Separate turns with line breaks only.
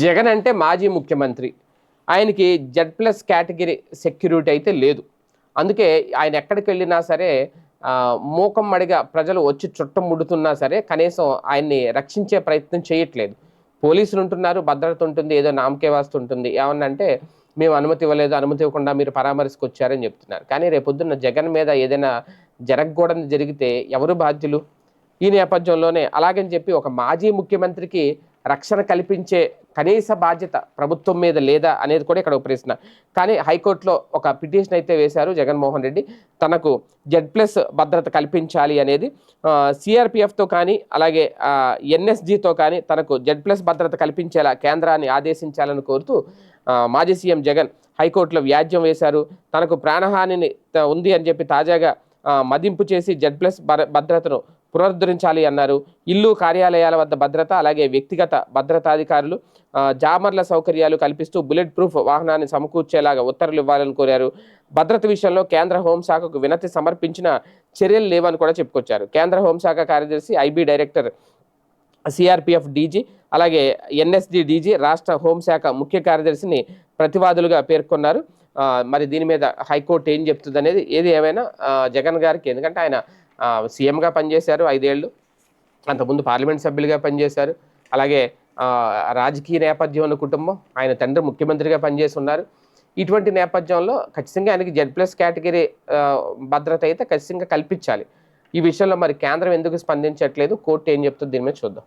జగన్ అంటే మాజీ ముఖ్యమంత్రి. ఆయనకి జెడ్ ప్లస్ కేటగిరీ సెక్యూరిటీ అయితే లేదు. అందుకే ఆయన ఎక్కడికి వెళ్ళినా సరే మూకం మడిగా ప్రజలు వచ్చి చుట్టం ముడుతున్నా సరే కనీసం ఆయన్ని రక్షించే ప్రయత్నం చేయట్లేదు. పోలీసులు ఉంటున్నారు భద్రత ఉంటుంది ఏదో నామకే వాస్తు ఉంటుంది. ఏమన్నా అంటే మేము అనుమతి ఇవ్వలేదు అనుమతి ఇవ్వకుండా మీరు పరామర్శకు వచ్చారని చెప్తున్నారు. కానీ రేపొద్దున్న జగన్ మీద ఏదైనా జరగకూడదు జరిగితే ఎవరు బాధ్యులు? ఈ నేపథ్యంలోనే. అలాగని చెప్పి ఒక మాజీ ముఖ్యమంత్రికి రక్షణ కల్పించే కనీస బాధ్యత ప్రభుత్వం మీద లేదా అనేది కూడా ఇక్కడ ఒక ప్రశ్న. కానీ హైకోర్టులో ఒక పిటిషన్ అయితే వేశారు జగన్మోహన్ రెడ్డి. తనకు జెడ్ ప్లస్ భద్రత కల్పించాలి అనేది. సిఆర్పిఎఫ్తో కానీ అలాగే ఎన్ఎస్జితో కానీ తనకు జెడ్ ప్లస్ భద్రత కల్పించేలా కేంద్రాన్ని ఆదేశించాలని కోరుతూ మాజీ సీఎం జగన్ హైకోర్టులో వ్యాజ్యం వేశారు. తనకు ప్రాణహానిని ఉంది అని చెప్పి తాజాగా మదింపు చేసి జెడ్ ప్లస్ భద్రతను పునరుద్ధరించాలి అన్నారు. ఇల్లు కార్యాలయాల వద్ద భద్రత అలాగే వ్యక్తిగత భద్రతాధికారులు జామర్ల సౌకర్యాలు కల్పిస్తూ బుల్లెట్ ప్రూఫ్ వాహనాన్ని సమకూర్చేలాగా ఉత్తర్వులు ఇవ్వాలని కోరారు. భద్రత విషయంలో కేంద్ర హోంశాఖకు వినతి సమర్పించిన చర్యలు లేవని కూడా చెప్పుకొచ్చారు. కేంద్ర హోంశాఖ కార్యదర్శి ఐబీ డైరెక్టర్ సిఆర్పిఎఫ్ డీజీ అలాగే ఎన్ఎస్డి డీజీ రాష్ట్ర హోంశాఖ ముఖ్య కార్యదర్శిని ప్రతివాదులుగా పేర్కొన్నారు. మరి దీని మీద హైకోర్టు ఏం చెప్తుంది అనేది ఏది ఏమైనా జగన్ గారికి ఎందుకంటే ఆయన సీఎంగా పనిచేశారు ఐదేళ్ళు. అంతకుముందు పార్లమెంట్ సభ్యులుగా పనిచేశారు. అలాగే రాజకీయ నేపథ్యం ఉన్న కుటుంబం ఆయన తండ్రి ముఖ్యమంత్రిగా పనిచేసి ఉన్నారు ఇటువంటి నేపథ్యంలో ఖచ్చితంగా ఆయనకి జెడ్ ప్లస్ కేటగిరీ భద్రత అయితే ఖచ్చితంగా కల్పించాలి. ఈ విషయంలో మరి కేంద్రం ఎందుకు స్పందించట్లేదు? కోర్టు ఏం చెప్తుంది దీని మీద చూద్దాం.